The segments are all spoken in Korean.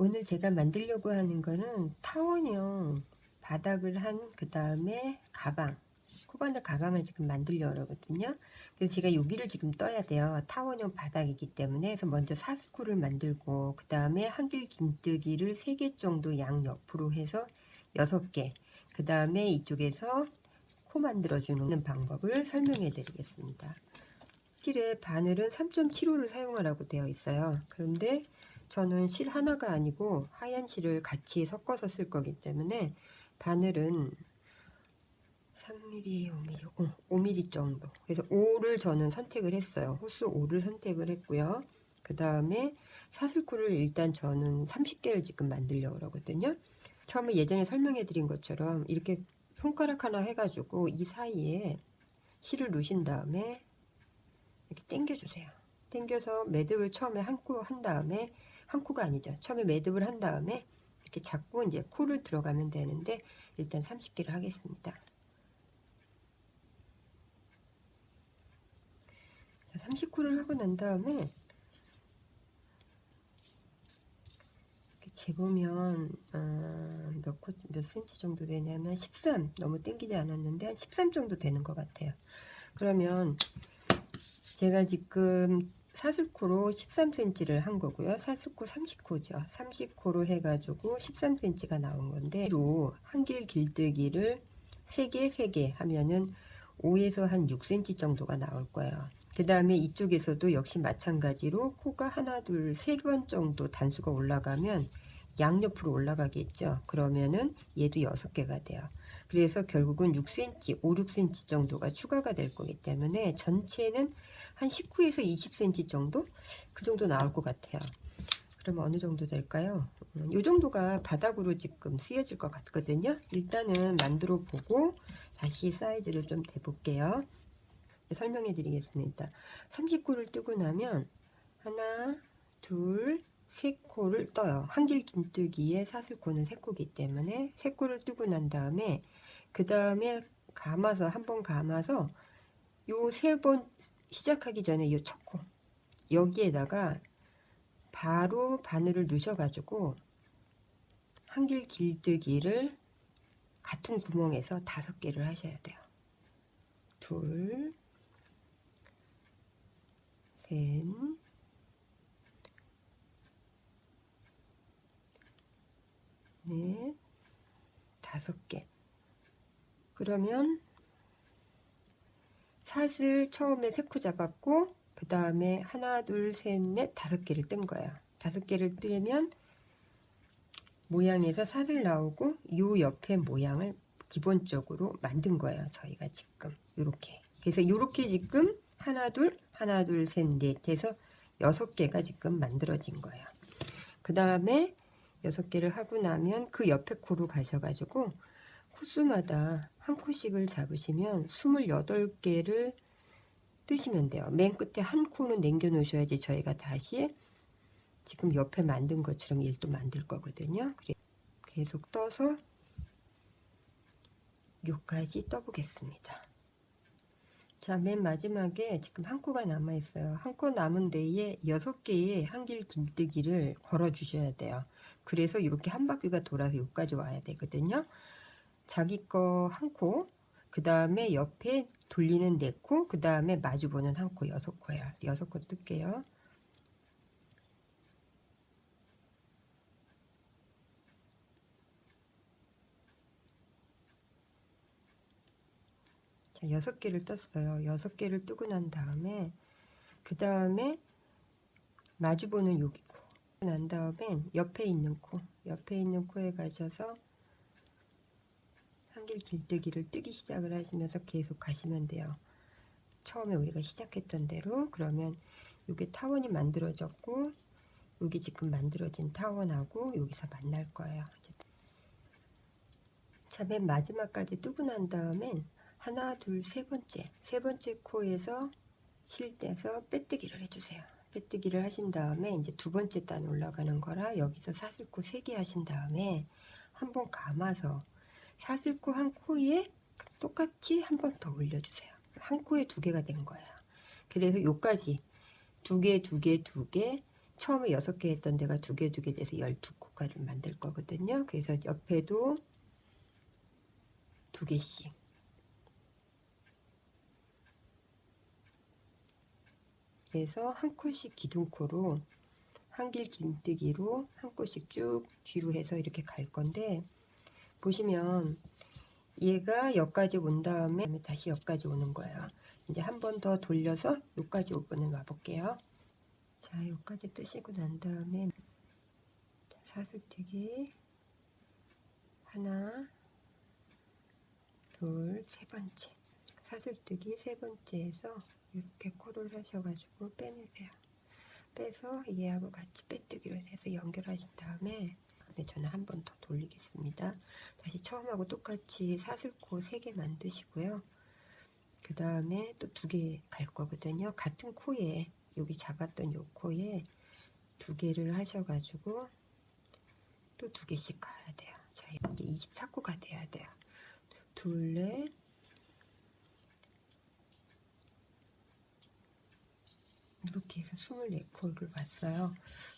오늘 제가 만들려고 하는 거는 타원형 바닥을 한 그 다음에 가방 코바늘 가방을 지금 만들려고 하거든요. 그래서 제가 여기를 지금 떠야 돼요. 타원형 바닥이기 때문에. 그래서 먼저 사슬코를 만들고 그 다음에 한길 긴뜨기를 3개 정도 양 옆으로 해서 6개 그 다음에 이쪽에서 코 만들어주는 방법을 설명해 드리겠습니다. 실의 바늘은 3.75를 사용하라고 되어 있어요. 그런데 저는 실 하나가 아니고 하얀 실을 같이 섞어서 쓸 거기 때문에 바늘은 3mm, 5mm, 어, 5mm 정도. 그래서 5를 저는 선택을 했어요. 호수 5를 선택을 했고요. 그 다음에 사슬코를 일단 저는 30개를 지금 만들려고 그러거든요. 처음에 예전에 설명해 드린 것처럼 이렇게 손가락 하나 해가지고 이 사이에 실을 놓으신 다음에 이렇게 당겨 주세요. 당겨서 매듭을 처음에 한코 한 다음에 한 코가 아니죠. 처음에 매듭을 한 다음에 이렇게 잡고 이제 코를 들어가면 되는데 일단 30개를 하겠습니다. 자, 30코를 하고 난 다음에 이렇게 재보면 어, 몇, 코, 몇 센치 정도 되냐면 13 너무 땡기지 않았는데 한 13 정도 되는 것 같아요. 그러면 제가 지금 사슬코로 13cm를 한 거고요. 사슬코 30코죠. 30코로 해가지고 13cm가 나온 건데 로 한길 길뜨기를 3개 3개 하면은 5에서 한 6cm 정도가 나올 거예요. 그 다음에 이쪽에서도 역시 마찬가지로 코가 하나 둘 세 번 정도 단수가 올라가면 양옆으로 올라가겠죠. 그러면은 얘도 6개가 돼요. 그래서 결국은 6cm, 5, 6cm 정도가 추가가 될 거기 때문에 전체는 한 19에서 20cm 정도? 그 정도 나올 것 같아요. 그러면 어느 정도 될까요? 음, 이 정도가 바닥으로 지금 쓰여질 것 같거든요. 일단은 만들어 보고 다시 사이즈를 좀 대볼게요. 설명해 드리겠습니다. 30코를 뜨고 나면 하나, 둘, 세 코를 떠요. 한길 긴뜨기에 사슬코는 세 코기 때문에 세 코를 뜨고 난 다음에 그 다음에 감아서 한 번 감아서 요 세 번 시작하기 전에 요 첫 코 여기에다가 바로 바늘을 넣으셔가지고 한길 길뜨기를 같은 구멍에서 다섯 개를 하셔야 돼요. 둘, 셋, 넷, 다섯 개. 그러면 사슬 처음에 세 코 잡았고 그 다음에 하나 둘 셋 넷 다섯 개를 뜬 거예요. 다섯 개를 뜨면 모양에서 사슬 나오고 요 옆에 모양을 기본적으로 만든 거예요. 저희가 지금 이렇게. 그래서 이렇게 지금 하나 둘 하나 둘 셋 넷 해서 여섯 개가 지금 만들어진 거예요. 그 다음에 여섯 개를 하고 나면 그 옆에 코로 가셔가지고 코수마다 한 코씩을 잡으시면 28개를 뜨시면 돼요. 맨 끝에 한 코는 남겨 놓으셔야지 저희가 다시 지금 옆에 만든 것처럼 일도 만들 거거든요. 계속 떠서 요까지 떠보겠습니다. 자, 맨 마지막에 지금 한 코가 남아 있어요. 한 코 남은 데에 여섯 개의 한길 길뜨기를 걸어 주셔야 돼요. 그래서 이렇게 한 바퀴가 돌아서 여기까지 와야 되거든요. 자기 거 한 코, 그 다음에 옆에 돌리는 네 코, 그 다음에 마주보는 한 코, 여섯 코예요. 여섯 코 뜰게요. 자, 여섯 개를 떴어요. 여섯 개를 뜨고 난 다음에 그 다음에 마주보는 여기 코. 난 다음엔 옆에 있는 코, 옆에 있는 코에 가셔서 한길 길뜨기를 뜨기 시작을 하시면서 계속 가시면 돼요. 처음에 우리가 시작했던 대로 그러면 이게 타원이 만들어졌고 여기 지금 만들어진 타원하고 여기서 만날 거예요. 자, 맨 마지막까지 뜨고 난 다음엔 하나, 둘, 세 번째, 세 번째 코에서 쉴 때서 빼뜨기를 해주세요. 빼뜨기를 하신 다음에 이제 두 번째 단 올라가는 거라 여기서 사슬코 세 개 하신 다음에 한번 감아서 사슬코 한 코에 똑같이 한 번 더 올려주세요. 한 코에 두 개가 된 거예요. 그래서 요까지 두 개, 두 개, 두 개, 처음에 여섯 개 했던 데가 두 개 두 개 돼서 열두 코가를 만들 거거든요. 그래서 옆에도 두 개씩 그래서 한 코씩 기둥코로 한길 긴뜨기로 한 코씩 쭉 뒤로 해서 이렇게 갈 건데 보시면 얘가 여기까지 온 다음에 다시 여기까지 오는 거예요. 이제 한 번 더 돌려서 여기까지 오분을 놔볼게요. 자, 여기까지 뜨시고 난 다음에 자, 사슬뜨기 하나, 둘, 세 번째 사슬뜨기 세 번째에서 이렇게 코를 하셔가지고 빼내세요. 빼서 얘하고 같이 빼뜨기로 해서 연결하신 다음에 네, 저는 한 번 더 돌리겠습니다. 다시 처음하고 똑같이 사슬코 3개 만드시고요. 그 다음에 또 두 개 갈 거거든요. 같은 코에 여기 잡았던 요 코에 두 개를 하셔가지고 또 두 개씩 가야 돼요. 자, 이게 24코가 돼야 돼요. 둘, 넷, 이렇게 해서 24코를 봤어요.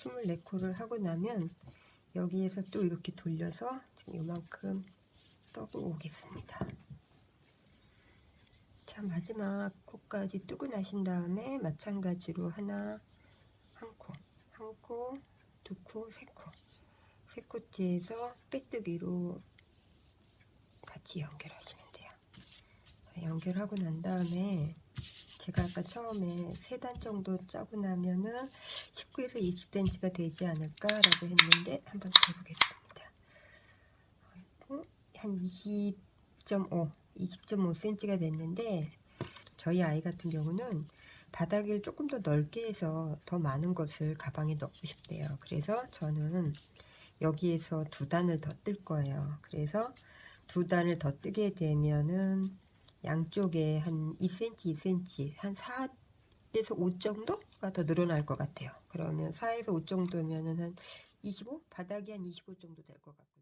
24코를 하고 나면 여기에서 또 이렇게 돌려서 지금 이만큼 떠고 오겠습니다. 자 마지막 코까지 뜨고 나신 다음에 마찬가지로 하나 한 코, 한 코, 두 코, 세 코, 세 코째에서 빼뜨기로 같이 연결하시면 돼요. 자, 연결하고 난 다음에 제가 아까 처음에 세단 정도 짜고 나면은 19에서 20cm가 되지 않을까라고 했는데 한번 재보겠습니다. 한 20.5, 20.5cm가 됐는데 저희 아이 같은 경우는 바닥을 조금 더 넓게 해서 더 많은 것을 가방에 넣고 싶대요. 그래서 저는 여기에서 두 단을 더 뜰 거예요. 그래서 두 단을 더 뜨게 되면은 양쪽에 한 2cm, 2cm, 한 4에서 5 정도가 더 늘어날 것 같아요. 그러면 4에서 5 정도면은 한 25? 바닥이 한 25 정도 될 것 같거든요.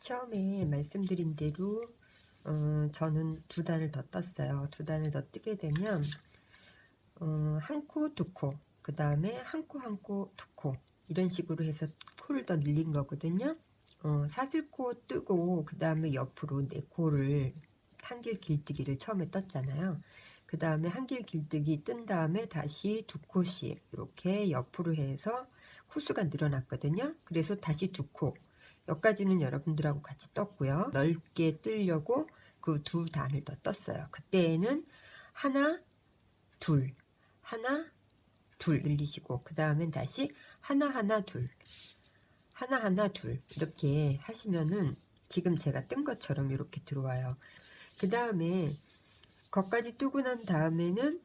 처음에 말씀드린 대로 어, 저는 두 단을 더 떴어요. 두 단을 더 뜨게 되면 어, 한 코, 두 코, 그 다음에 한 코, 한 코, 두 코 이런 식으로 해서 코를 더 늘린 거거든요. 어, 사슬코 뜨고 그 다음에 옆으로 네 코를 한길 길뜨기를 처음에 떴잖아요. 그 다음에 한길 길뜨기 뜬 다음에 다시 두 코씩 이렇게 옆으로 해서 코수가 늘어났거든요. 그래서 다시 두 코. 여기까지는 여러분들하고 같이 떴고요. 넓게 뜨려고 그 두 단을 더 떴어요. 그때에는 하나, 둘, 하나, 둘 늘리시고 그 다음엔 다시 하나, 하나, 둘, 하나, 하나, 둘 이렇게 하시면은 지금 제가 뜬 것처럼 이렇게 들어와요. 그 다음에 거까지 뜨고 난 다음에는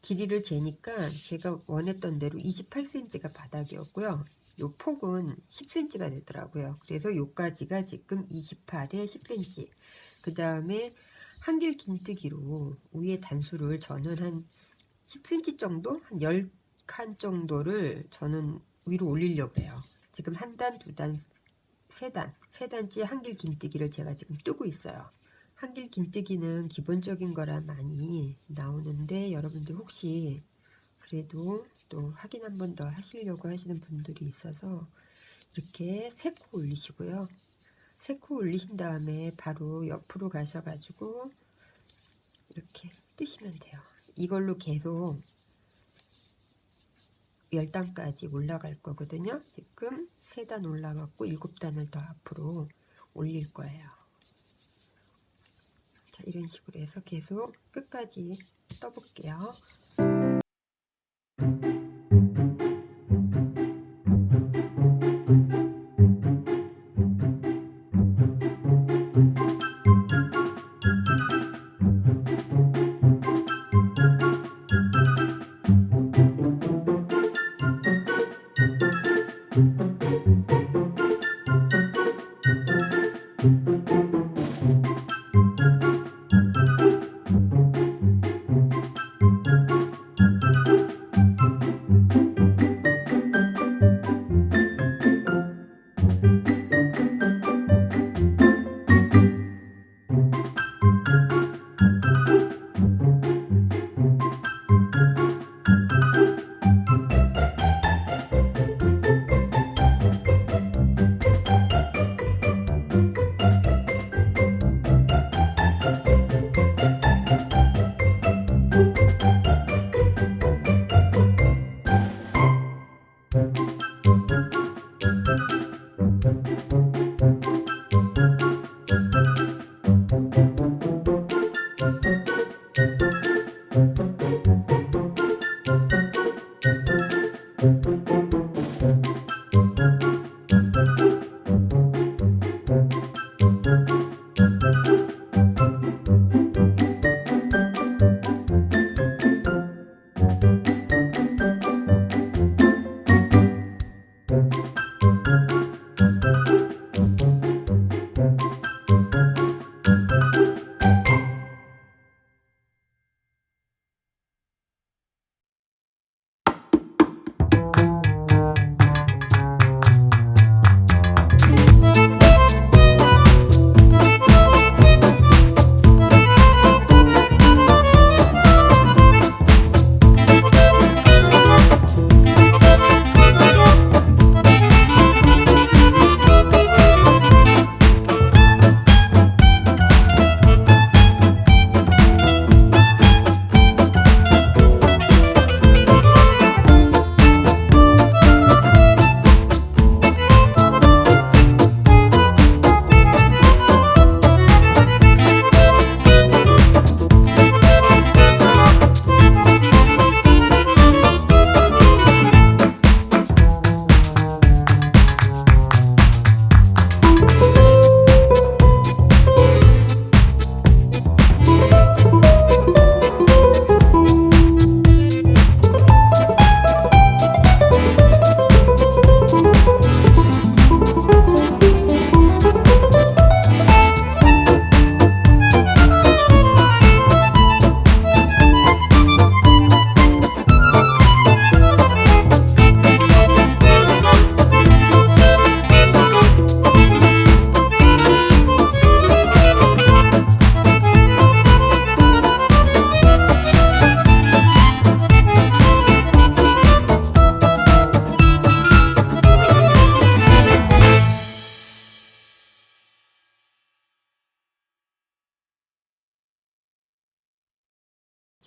길이를 재니까 제가 원했던 대로 28cm가 바닥이었고요. 요 폭은 10cm가 되더라고요. 그래서 요까지가 지금 28에 10cm. 그 다음에 한길 긴뜨기로 위에 단수를 저는 한 10cm 정도? 한 10칸 정도를 저는 위로 올리려고 해요. 지금 한 단, 두 단, 세 단, 세 단째 한길 긴뜨기를 제가 지금 뜨고 있어요. 한길 긴뜨기는 기본적인 거라 많이 나오는데 여러분들 혹시 그래도 또 확인 한 번 더 하시려고 하시는 분들이 있어서 이렇게 세 코 올리시고요. 세 코 올리신 다음에 바로 옆으로 가셔가지고 이렇게 뜨시면 돼요. 이걸로 계속 10단까지 올라갈 거거든요. 지금 3단 올라갔고 7단을 더 앞으로 올릴 거예요. 자, 이런 식으로 해서 계속 끝까지 떠볼게요.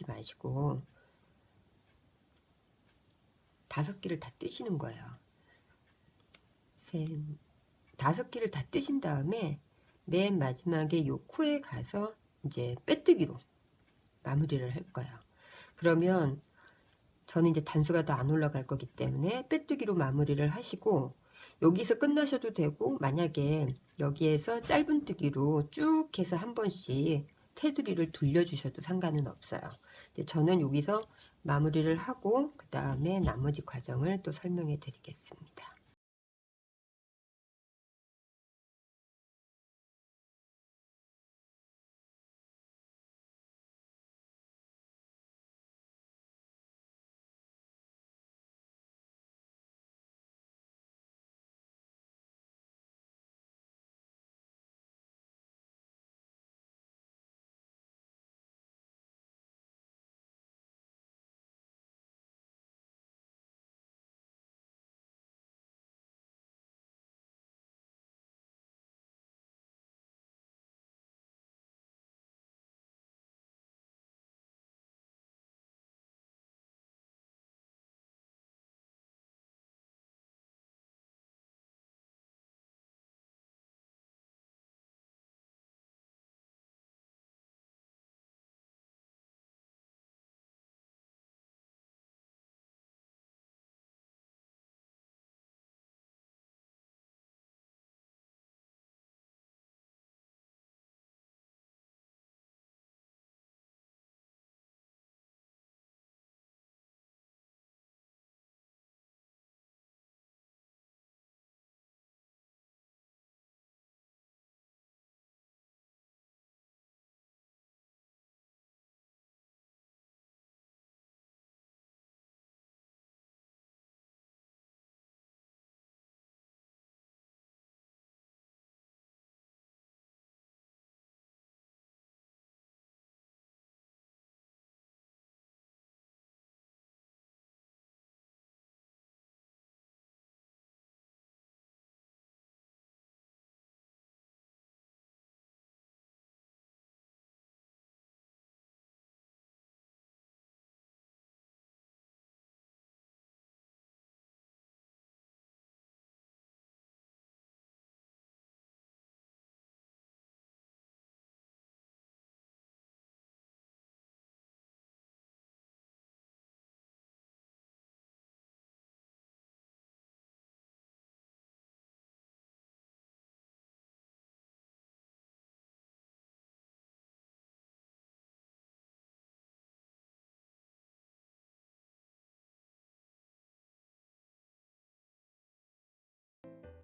마시고 다섯 개를 다 뜨시는 거예요. 셋, 다섯 개를 다 뜨신 다음에 맨 마지막에 요 코에 가서 이제 빼뜨기로 마무리를 할 거예요. 그러면 저는 이제 단수가 더 안 올라갈 거기 때문에 빼뜨기로 마무리를 하시고 여기서 끝나셔도 되고 만약에 여기에서 짧은 뜨기로 쭉 해서 한 번씩 테두리를 돌려주셔도 상관은 없어요. 저는 여기서 마무리를 하고 그 다음에 나머지 과정을 또 설명해 드리겠습니다.